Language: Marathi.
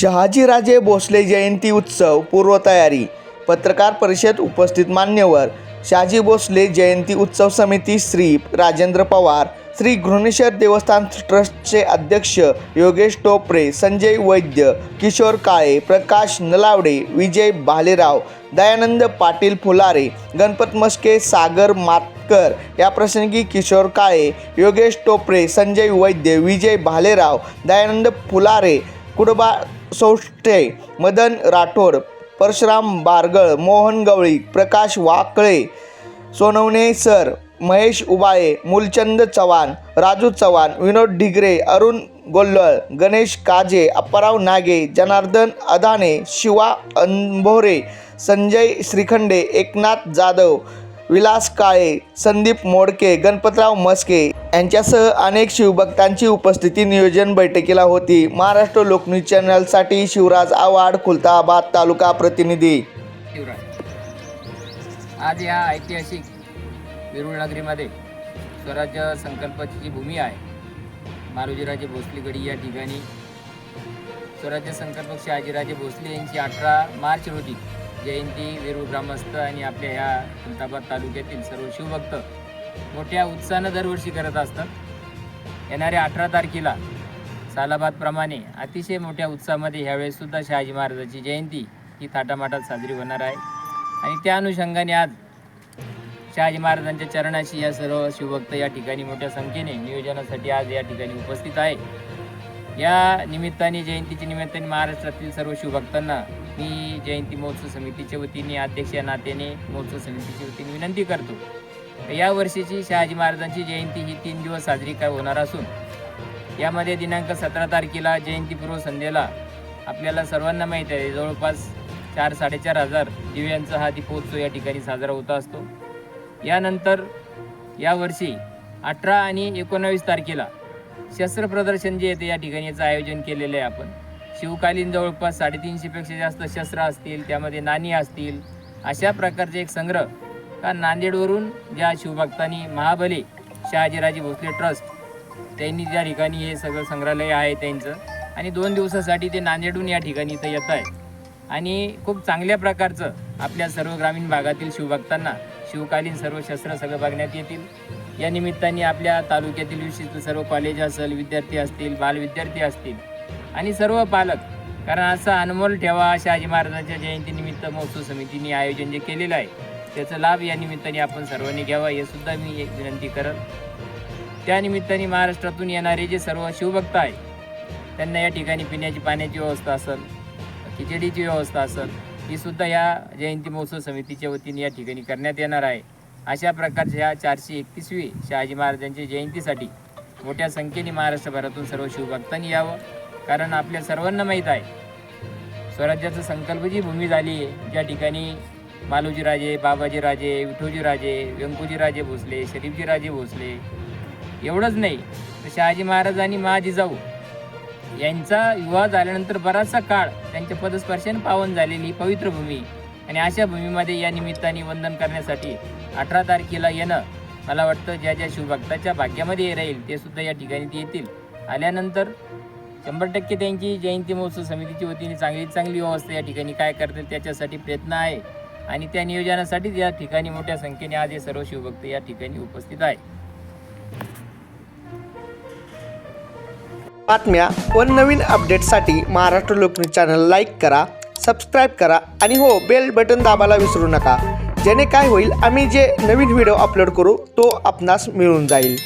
शहाजीराजे भोसले जयंती उत्सव पूर्वतयारी. पत्रकार परिषद उपस्थित मान्यवर. शहाजी भोसले जयंती उत्सव समिती श्री राजेंद्र पवार. श्री घृणेश्वर देवस्थान ट्रस्टचे अध्यक्ष योगेश टोपरे. संजय वैद्य किशोर काळे प्रकाश नलावडे विजय भालेराव दयानंद पाटील फुलारे गणपत मस्के सागर मातकर. या प्रसंगी किशोर काळे योगेश टोपरे संजय वैद्य विजय भालेराव दयानंद फुलारे कुडबा सोष्टे मदन राठोड परशुराम बारगळ मोहन गवळी प्रकाश वाकळे सोनवणे सर महेश उबाळे मूलचंद चव्हाण राजू चव्हाण विनोद ढिगरे अरुण गोल्लळ गणेश काजे अप्पाराव नागे जनार्दन अदाने शिवा अंभोरे संजय श्रीखंडे एकनाथ जाधव विलास काळे संदीप मोडके गणपतराव मस्के यांच्यासह अनेक शिवभक्तांची उपस्थिती नियोजन बैठकीला होती. महाराष्ट्र लोकन्यूज चॅनलसाठी शिवराज आव्हाड खुलताबाद तालुका प्रतिनिधी. शिवराज आज या ऐतिहासिक विरूळनगरीमध्ये स्वराज्य संकल्पाची जी भूमी आहे मारुजीराजे भोसले गडी या ठिकाणी स्वराज्य संकल्पक शहाजीराजे भोसले यांची अठरा मार्च रोजी जयंती वेरूळ ग्रामस्थ आणि आपल्या ह्या खुलताबाद तालुक्यातील सर्व शिवभक्त मोठ्या उत्साहानं दरवर्षी करत असतात. येणाऱ्या अठरा तारखेला सालाबादप्रमाणे अतिशय मोठ्या उत्साहामध्ये ह्यावेळेससुद्धा शहाजी महाराजाची जयंती ही थाटामाटात साजरी होणार आहे. आणि त्या अनुषंगाने आज शहाजी महाराजांच्या चरणाशी या सर्व शिवभक्त या ठिकाणी मोठ्या संख्येने नियोजनासाठी आज या ठिकाणी उपस्थित आहे. या निमित्ताने जयंतीच्या निमित्ताने महाराष्ट्रातील सर्व शिवभक्तांना मी जयंती महोत्सव समितीच्या वतीने अध्यक्ष या नात्याने महोत्सव समितीच्या वतीने विनंती करतो. या वर्षीची शहाजी महाराजांची जयंती ही तीन दिवस साजरी काय होणार असून यामध्ये दिनांक सतरा तारखेला जयंतीपूर्व संध्येला आपल्याला सर्वांना माहीत आहे जवळपास चार साडेचार हजार दिव्यांचा हा दीपोत्सव या ठिकाणी साजरा होत असतो. यानंतर यावर्षी अठरा आणि एकोणावीस तारखेला शस्त्र प्रदर्शन जे येते या ठिकाणी याचं आयोजन केलेलं आहे आपण. शिवकालीन जवळपास साडेतीनशेपेक्षा जास्त शस्त्र असतील त्यामध्ये नाणी असतील अशा प्रकारचे एक संग्रह का नांदेडवरून ज्या शिवभक्तांनी महाबले शहाजीराजे भोसले ट्रस्ट त्यांनी ज्या ठिकाणी हे सगळं संग्रहालय आहे त्यांचं. आणि दोन दिवसासाठी ते नांदेडहून या ठिकाणी इथं येत आहे आणि खूप चांगल्या प्रकारचं आपल्या सर्व ग्रामीण भागातील शिवभक्तांना शिवकालीन सर्व शस्त्र सगळं बघण्यात येतील. या निमित्ताने आपल्या तालुक्यातील विशिष्ट सर्व कॉलेज असेल विद्यार्थी असतील बालविद्यार्थी असतील आणि सर्व पालक. कारण असा अनमोल ठेवा शहाजी महाराजांच्या जयंतीनिमित्त महोत्सव समितीने आयोजन जे केलेलं आहे त्याचा लाभ या निमित्ताने आपण सर्वांनी घ्यावा हे सुद्धा मी एक विनंती करत. त्यानिमित्ताने महाराष्ट्रातून येणारे जे सर्व शिवभक्त आहे त्यांना या ठिकाणी पिण्याची पाण्याची व्यवस्था असेल खिचडीची व्यवस्था असेल ही सुद्धा या जयंती महोत्सव समितीच्या वतीने या ठिकाणी करण्यात येणार आहे. अशा प्रकारच्या ह्या चारशे एकतीसवी शहाजी महाराजांच्या जयंतीसाठी मोठ्या संख्येने महाराष्ट्रभरातून सर्व शिवभक्तांनी यावं. कारण आपल्या सर्वांना माहीत आहे. स्वराज्याचं संकल्प जी भूमी झाली आहे ज्या ठिकाणी मालोजी राजे बाबाजी राजे विठोजी राजे व्यंकूजी राजे भोसले शरीफजी राजे भोसले एवढंच नाही तर शहाजी महाराज आणि महाजिजाऊ यांचा विवाह झाल्यानंतर बराचसा काळ त्यांच्या पदस्पर्शाने पावन झालेली पवित्र भूमी आणि अशा भूमीमध्ये या निमित्ताने वंदन करण्यासाठी अठरा तारखेला येणं मला वाटतं ज्या ज्या शिवभक्ताच्या भाग्यामध्ये राहील ते सुद्धा या ठिकाणी ते येतील. आल्यानंतर शंभर टक्के त्यांची जयंती महोत्सव समितीची वतीने चांगली चांगली व्यवस्था या ठिकाणी काय करतील त्याच्यासाठी प्रयत्न आहे. आणि त्या नियोजनासाठीच या ठिकाणी मोठ्या संख्येने आज हे सर्व शिवभक्त या ठिकाणी उपस्थित आहे बातम्या व नवीन अपडेटसाठी महाराष्ट्र लोकन्यूज चॅनल लाईक करा सबस्क्राईब करा आणि हो बेल बटन दाबायला विसरू नका. जेणे काय होईल आम्ही जे नवीन व्हिडिओ अपलोड करू तो आपणास मिळून जाईल.